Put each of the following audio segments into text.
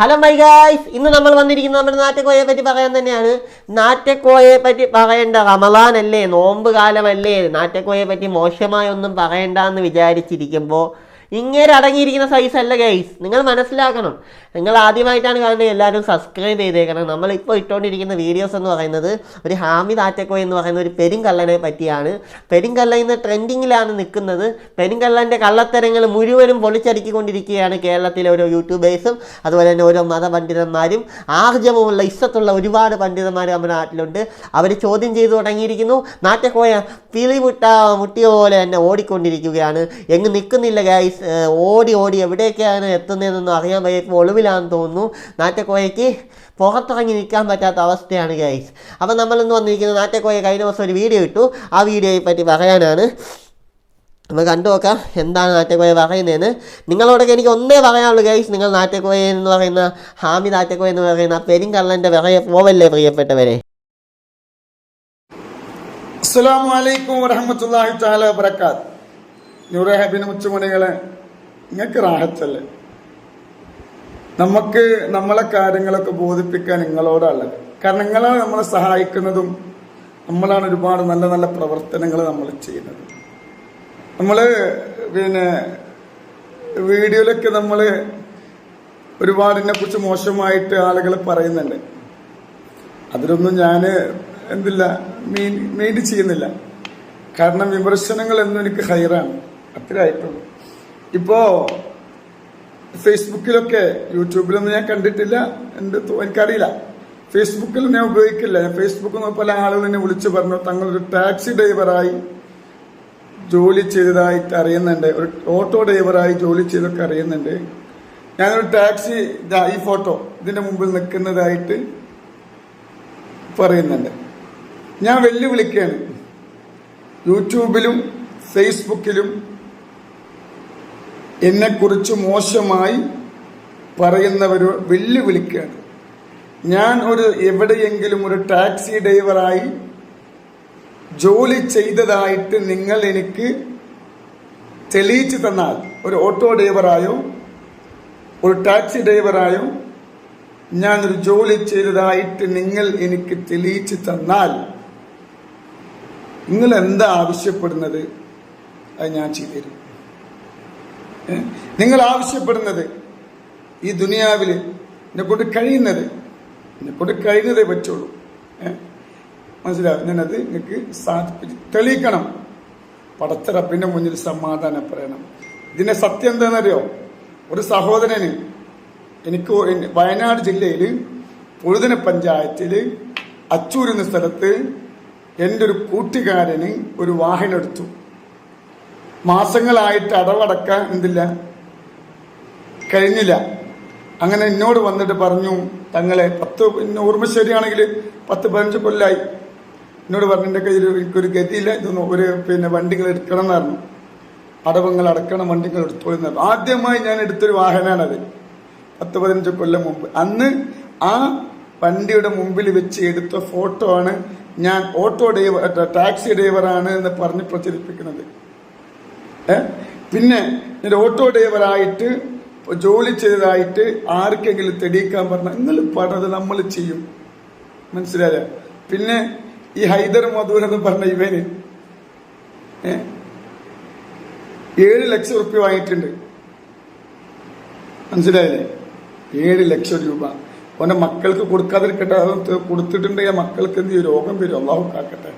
Hello my guys ഇന്ന് നമ്മൾ വന്നിരിക്കുന്നത് നമ്മുടെ നാറ്റക്കോയെ പറ്റി പറയാൻ തന്നെയാണ്. നാറ്റക്കോയെ പറ്റി പറയേണ്ട റമലാൻ അല്ലേ നോമ്പ് കാലമല്ലേ നാറ്റക്കോയെ പറ്റി മോശമായി ഒന്നും പറയണ്ട എന്ന് വിചാരിച്ചിരിക്കുമ്പോൾ ഇങ്ങനെ അടങ്ങിയിരിക്കുന്ന സൈസ് അല്ല ഗൈസ് നിങ്ങൾ മനസ്സിലാക്കണം. നിങ്ങൾ ആദ്യമായിട്ടാണ് കാണുന്നത്. എല്ലാവരും സബ്സ്ക്രൈബ് ചെയ്തേക്കണം. നമ്മളിപ്പോൾ ഇട്ടുകൊണ്ടിരിക്കുന്ന വീഡിയോസ് എന്ന് പറയുന്നത് ഒരു ഹാമിദ് ആറ്റക്കോ എന്ന് പറയുന്ന ഒരു പെരുങ്കള്ളനെ പറ്റിയാണ്. പെരുങ്കള്ള ഇന്ന് ട്രെൻഡിങ്ങിലാണ് നിൽക്കുന്നത്. പെരുങ്കള്ളന്റെ കള്ളത്തരങ്ങൾ മുഴുവനും പൊളിച്ചടുക്കിക്കൊണ്ടിരിക്കുകയാണ് കേരളത്തിലെ ഓരോ യൂട്യൂബേഴ്സും അതുപോലെ തന്നെ ഓരോ മതപണ്ഡിതന്മാരും. ആർജവമുള്ള ഇഷ്ടത്തുള്ള ഒരുപാട് പണ്ഡിതന്മാർ നമ്മുടെ നാട്ടിലുണ്ട്. അവർ ചോദ്യം ചെയ്തു തുടങ്ങിയിരിക്കുന്നു. നാറ്റക്കോയ പിളിമുട്ട മുട്ടിയ പോലെ തന്നെ ഓടിക്കൊണ്ടിരിക്കുകയാണ്. എങ്ങ് നിൽക്കുന്നില്ല ഗൈസ് ഓടി ഓടി എവിടേക്കാണ് എത്തുന്നതെന്നൊന്നും അറിയാൻ വയ്യ ഇപ്പോൾ ഒളിവിലാണെന്ന് തോന്നുന്നു. നാറ്റക്കോയയ്ക്ക് പുറത്തിറങ്ങി നിൽക്കാൻ പറ്റാത്ത അവസ്ഥയാണ് ഗൈസ് അപ്പം നമ്മളിന്ന് വന്നിരിക്കുന്നത് നാറ്റക്കോയ കഴിഞ്ഞ ദിവസം ഒരു വീഡിയോ ഇട്ടു. ആ വീഡിയോയെ പറ്റി പറയാനാണ്. നമ്മൾ കണ്ടു നോക്കാം എന്താണ് നാറ്റക്കോയ പറയുന്നതെന്ന്. നിങ്ങളോടൊക്കെ എനിക്ക് ഒന്നേ പറയാനുള്ളൂ ഗൈസ് നിങ്ങൾ നാറ്റക്കോയ എന്ന് പറയുന്ന ഹാമി നാറ്റക്കോയ എന്ന് പറയുന്ന പെരിങ്കള്ളന്റെ വിറയെ പോവല്ലേ പ്രിയപ്പെട്ടവരെ? അസ്സലാമു അലൈക്കും വറഹമത്തല്ലാഹി താല വബറകാത്ത് നൂറെ ഹബിന് മുച്ചുമണികളെ നിങ്ങൾക്ക് റാഹത്തല്ലേ? നമുക്ക് നമ്മളെ കാര്യങ്ങളൊക്കെ ബോധിപ്പിക്കാൻ നിങ്ങളോടാണ്. കാരണം നിങ്ങളാണ് നമ്മളെ സഹായിക്കുന്നതും നമ്മളാണ് ഒരുപാട് നല്ല നല്ല പ്രവർത്തനങ്ങൾ നമ്മൾ ചെയ്യുന്നത്. നമ്മൾ പിന്നെ വീഡിയോയിലൊക്കെ നമ്മൾ ഒരുപാടിനെ കുറിച്ച് മോശമായിട്ട് ആളുകൾ പറയുന്നുണ്ട്. അതിലൊന്നും ഞാൻ എന്തില്ല മെയിൻ മെയിൻ ചെയ്യുന്നില്ല. കാരണം വിമർശനങ്ങൾ എന്നും എനിക്ക് ഹൈറാണ്. അത്രയായിട്ടുള്ളൂ. ഇപ്പോ ഫേസ്ബുക്കിലൊക്കെ യൂട്യൂബിലൊന്നും ഞാൻ കണ്ടിട്ടില്ല എന്ത് എനിക്കറിയില്ല. ഫേസ്ബുക്കിൽ ഞാൻ ഉപയോഗിക്കില്ല. ഞാൻ പല ആളുകൾ എന്നെ വിളിച്ചു പറഞ്ഞു. തങ്ങളൊരു ടാക്സി ഡ്രൈവറായി ജോലി ചെയ്തതായിട്ട് അറിയുന്നുണ്ട്. ഒരു ഓട്ടോ ഡ്രൈവറായി ജോലി ചെയ്തൊക്കെ അറിയുന്നുണ്ട്. ഞാനൊരു ടാക്സി ഈ ഫോട്ടോ ഇതിന്റെ മുമ്പിൽ നിൽക്കുന്നതായിട്ട് പറയുന്നുണ്ട്. ഞാൻ വെല്ലുവിളിക്കുകയാണ്. യൂട്യൂബിലും ഫേസ്ബുക്കിലും എന്നെക്കുറിച്ച് മോശമായി പറയുന്നവർ വെല്ലുവിളിക്കുകയാണ് ഞാൻ ഒരു എവിടെയെങ്കിലും ഒരു ടാക്സി ഡ്രൈവറായി ജോലി ചെയ്തതായിട്ട് നിങ്ങൾ എനിക്ക് തെളിയിച്ചു തന്നാൽ ഒരു ഓട്ടോ ഡ്രൈവറായോ ഒരു ടാക്സി ഡ്രൈവറായോ ഞാനൊരു ജോലി ചെയ്തതായിട്ട് നിങ്ങൾ എനിക്ക് തെളിയിച്ചു തന്നാൽ നിങ്ങൾ എന്താ ആവശ്യപ്പെടുന്നത് അത് ഞാൻ ചെയ്തുതരും ഏ? നിങ്ങൾ ആവശ്യപ്പെടുന്നത് ഈ ദുനിയാവിൽ എന്നെ കൊണ്ട് കഴിയുന്നത് എന്നെ കൊണ്ട് കഴിയുന്നതേ പറ്റുള്ളൂ. മനസ്സിലാവും ഞാനത് നിങ്ങൾക്ക് സാധിപ്പിച്ച് തെളിയിക്കണം. പടച്ച മുന്നിൽ സമാധാനം പറയണം. ഇതിന്റെ സത്യം എന്താണെന്നറിയോ? ഒരു സഹോദരന് എനിക്ക് വയനാട് ജില്ലയിൽ പൊഴുതന പഞ്ചായത്തിൽ അച്ചൂർ എന്ന സ്ഥലത്ത് എന്റെ ഒരു കൂട്ടുകാരന് ഒരു വാഹനം എടുത്തു. മാസങ്ങളായിട്ട് അടവടക്കാൻ എന്തില്ല? കഴിഞ്ഞില്ല. അങ്ങനെ എന്നോട് വന്നിട്ട് പറഞ്ഞു തങ്ങളെ പത്ത് പിന്നെ ഓർമ്മ ശരിയാണെങ്കിൽ പത്ത് പതിനഞ്ച് കൊല്ലായി. എന്നോട് പറഞ്ഞു എന്റെ കയ്യിൽ എനിക്കൊരു ഗതിയില്ല. ഇതൊന്നും ഒരു പിന്നെ വണ്ടികൾ എടുക്കണം എന്ന് പറഞ്ഞു അടവങ്ങൾ അടക്കണം വണ്ടികൾ എടുത്തോളുന്ന. ആദ്യമായി ഞാൻ എടുത്തൊരു വാഹനമാണത് പത്ത് പതിനഞ്ച് കൊല്ലം മുമ്പ്. അന്ന് ആ വണ്ടിയുടെ മുമ്പിൽ വെച്ച് എടുത്ത ഫോട്ടോ ആണ് ഞാൻ ഓട്ടോ ഡ്രൈവർ ടാക്സി ഡ്രൈവറാണ് എന്ന് പറഞ്ഞ് പ്രചരിപ്പിക്കുന്നത്? പിന്നെ എന്റെ ഓട്ടോ ഡ്രൈവറായിട്ട് ജോലി ചെയ്തതായിട്ട് ആർക്കെങ്കിലും തെളിയിക്കാൻ പറഞ്ഞാൽ നിങ്ങൾ പറഞ്ഞത് നമ്മൾ ചെയ്യും. മനസ്സിലായ? പിന്നെ ഈ ഹൈദർ മധൂർ എന്ന് പറഞ്ഞ ഇവന്? ഏഴ് ലക്ഷം റുപ്യ വാങ്ങിയിട്ടുണ്ട്. മനസ്സിലായില്ലേ? ഏഴ് ലക്ഷം രൂപ. അവന്റെ മക്കൾക്ക് കൊടുക്കാതിരിക്കട്ടെ അത് കൊടുത്തിട്ടുണ്ടെങ്കിൽ മക്കൾക്ക് എന്ത് രോഗം വരും. അള്ളാഹു കാക്കട്ടെ.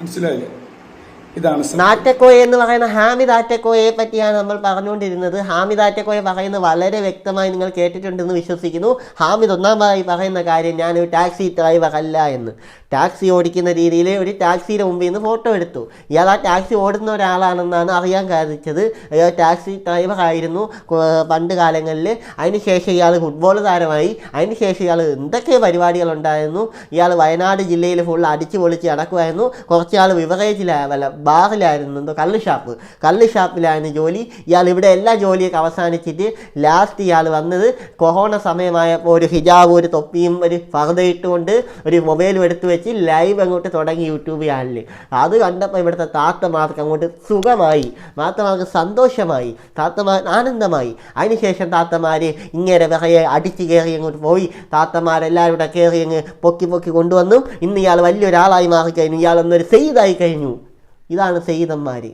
മനസ്സിലായില്ലേ? ഇതാണ്. നാറ്റക്കോയ എന്ന് പറയുന്ന ഹാമിദ് ആറ്റക്കോയെ പറ്റിയാണ് നമ്മൾ പറഞ്ഞുകൊണ്ടിരുന്നത്. ഹാമിദ് ദാറ്റക്കോയെ പറയുന്നത് വളരെ വ്യക്തമായി നിങ്ങൾ കേട്ടിട്ടുണ്ടെന്ന് വിശ്വസിക്കുന്നു. ഹാമിദ് ഒന്നാമതായി പറയുന്ന കാര്യം ഞാൻ ഒരു ടാക്സി ഡ്രൈവർ അല്ല എന്ന്. ടാക്സി ഓടിക്കുന്ന രീതിയിൽ ഒരു ടാക്സിയുടെ മുമ്പിൽ നിന്ന് ഫോട്ടോ എടുത്തു. ഇയാൾ ആ ടാക്സി ഓടുന്ന ഒരാളാണെന്നാണ് അറിയാൻ സാധിച്ചത്. ടാക്സി ഡ്രൈവർ ആയിരുന്നു. പണ്ട് കാലങ്ങളിൽ അതിനുശേഷം ഇയാൾ ഫുട്ബോൾ താരമായി. അതിനുശേഷം ഇയാൾ എന്തൊക്കെ പരിപാടികളുണ്ടായിരുന്നു ഇയാൾ വയനാട് ജില്ലയിൽ ഫുൾ അടിച്ചു പൊളിച്ച് നടക്കുമായിരുന്നു. കുറച്ച് വല്ല ബാറിലായിരുന്നു എന്തോ കള്ള് ഷാപ്പ്. കള്ള് ഷാപ്പിലായിരുന്നു ജോലി. ഇയാൾ ഇവിടെ എല്ലാ ജോലിയൊക്കെ അവസാനിച്ചിട്ട് ലാസ്റ്റ് ഇയാൾ വന്നത് കൊറോണ സമയമായപ്പോൾ ഒരു ഹിജാബ് ഒരു തൊപ്പിയും ഒരു ഫർദ ഇട്ടുകൊണ്ട് ഒരു മൊബൈലും എടുത്തു വെച്ച് ലൈവ് അങ്ങോട്ട് തുടങ്ങി യൂട്യൂബ് ചാനലിൽ അത് കണ്ടപ്പോൾ ഇവിടുത്തെ താത്തമാർക്ക് അങ്ങോട്ട് സുഖമായി. താത്തമാർക്ക് സന്തോഷമായി. താത്തമാർ ആനന്ദമായി. അതിനുശേഷം താത്തമാർ ഇങ്ങനെ വിറയെ അടിച്ച് കയറി അങ്ങോട്ട് പോയി. താത്തമാരെല്ലാവരും കൂടെ കയറി അങ്ങ് പൊക്കി പൊക്കി കൊണ്ടുവന്നു. ഇന്ന് ഇയാൾ വലിയൊരാളായി മാറിക്കഴിഞ്ഞു. ഇയാളൊന്നൊരു സെയ്തായി കഴിഞ്ഞു. ഇതാണ് സെയ്തന്മാർ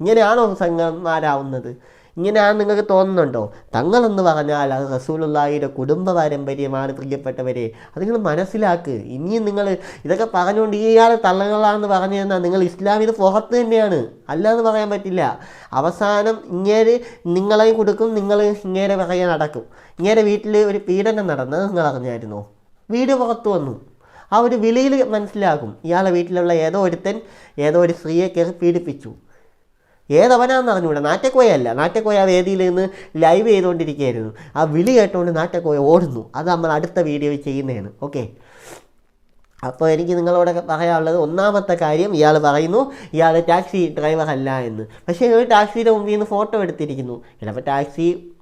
ഇങ്ങനെയാണോ സംഘന്മാരാവുന്നത് ഇങ്ങനെയാണ് നിങ്ങൾക്ക് തോന്നുന്നുണ്ടോ? തങ്ങളെന്ന് പറഞ്ഞാൽ അത് റസൂലുള്ളാഹിയുടെ കുടുംബ പാരമ്പര്യമാണ് പ്രിയപ്പെട്ടവരെ. അത് നിങ്ങൾ മനസ്സിലാക്ക്. ഇനിയും നിങ്ങൾ ഇതൊക്കെ പറഞ്ഞുകൊണ്ട് ഇയാൾ തള്ളങ്ങളാണെന്ന് പറഞ്ഞു തന്നാൽ നിങ്ങൾ ഇസ്ലാമിന് പുറത്ത് തന്നെയാണ്. അല്ലാന്ന് പറയാൻ പറ്റില്ല. അവസാനം ഇങ്ങേര് നിങ്ങളെ കൊടുക്കും നിങ്ങൾ ഇങ്ങേരെ പറയാൻ നടക്കും. ഇങ്ങേരെ വീട്ടിൽ ഒരു പീഡനം നടന്നത് നിങ്ങൾ അറിഞ്ഞായിരുന്നോ? വീട് പുറത്ത് വന്നു. ആ ഒരു വിളിയിൽ മനസ്സിലാകും. ഇയാളെ വീട്ടിലുള്ള ഏതോ ഒരുത്തൻ ഏതോ ഒരു സ്ത്രീയെ കയറി പീഡിപ്പിച്ചു. ഏതവനാന്ന് അറിഞ്ഞൂടാ നാറ്റക്കോയല്ല. നാറ്റക്കോയ ആ വേദിയിൽ നിന്ന് ലൈവ് ചെയ്തുകൊണ്ടിരിക്കുകയായിരുന്നു. ആ വിളി കേട്ടുകൊണ്ട് നാറ്റക്കോയ ഓടുന്നു. അത് നമ്മൾ അടുത്ത വീഡിയോ ചെയ്യുന്നതാണ്. ഓക്കെ അപ്പോൾ എനിക്ക് നിങ്ങളോട് പറയാനുള്ളത് ഒന്നാമത്തെ കാര്യം ഇയാൾ പറയുന്നു ഇയാൾ ടാക്സി ഡ്രൈവർ അല്ല എന്ന്. പക്ഷേ ഒരു ടാക്സിയുടെ മുമ്പിൽ നിന്ന് ഫോട്ടോ എടുത്തിരിക്കുന്നു. ചിലപ്പോൾ ടാക്സി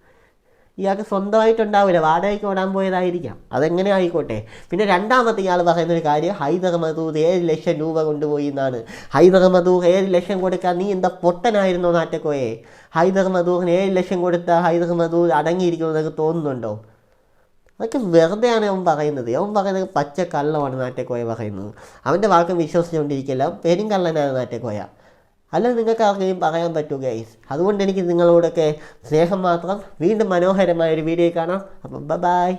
ഇയാൾക്ക് സ്വന്തമായിട്ടുണ്ടാവില്ല. വാടകയ്ക്ക് ഓടാൻ പോയതായിരിക്കാം. അതെങ്ങനെ ആയിക്കോട്ടെ? പിന്നെ രണ്ടാമത്തെ ഇയാൾ പറയുന്ന ഒരു കാര്യം ഹൈദർ മധൂർ ഏഴ് ലക്ഷം രൂപ കൊണ്ടുപോയി എന്നാണ്. ഹൈദർ മധൂർ ഏഴ് ലക്ഷം കൊടുക്കാൻ നീ എന്താ പൊട്ടനായിരുന്നോ നാറ്റക്കോയെ? ഹൈദർ മധൂറിന് ഏഴ് ലക്ഷം കൊടുത്ത ഹൈദർ മധൂർ അടങ്ങിയിരിക്കുമെന്നൊക്കെ തോന്നുന്നുണ്ടോ? അതൊക്കെ വെറുതെയാണ് അവൻ പറയുന്നത്. അവൻ പറയുന്നത് പച്ച കള്ളമാണ് നാറ്റക്കോയ പറയുന്നത്. അവന്റെ വാക്കും വിശ്വസിച്ചുകൊണ്ടിരിക്കില്ല. പെരും കള്ളനാണ് നാറ്റക്കോയ. അല്ല നിങ്ങൾക്ക് ആർക്കെയും പറയാൻ പറ്റൂ ഗൈസ് അതുകൊണ്ട് എനിക്ക് നിങ്ങളോടൊക്കെ സ്നേഹം മാത്രം. വീണ്ടും മനോഹരമായ ഒരു വീഡിയോ കാണാം. അപ്പം ബൈ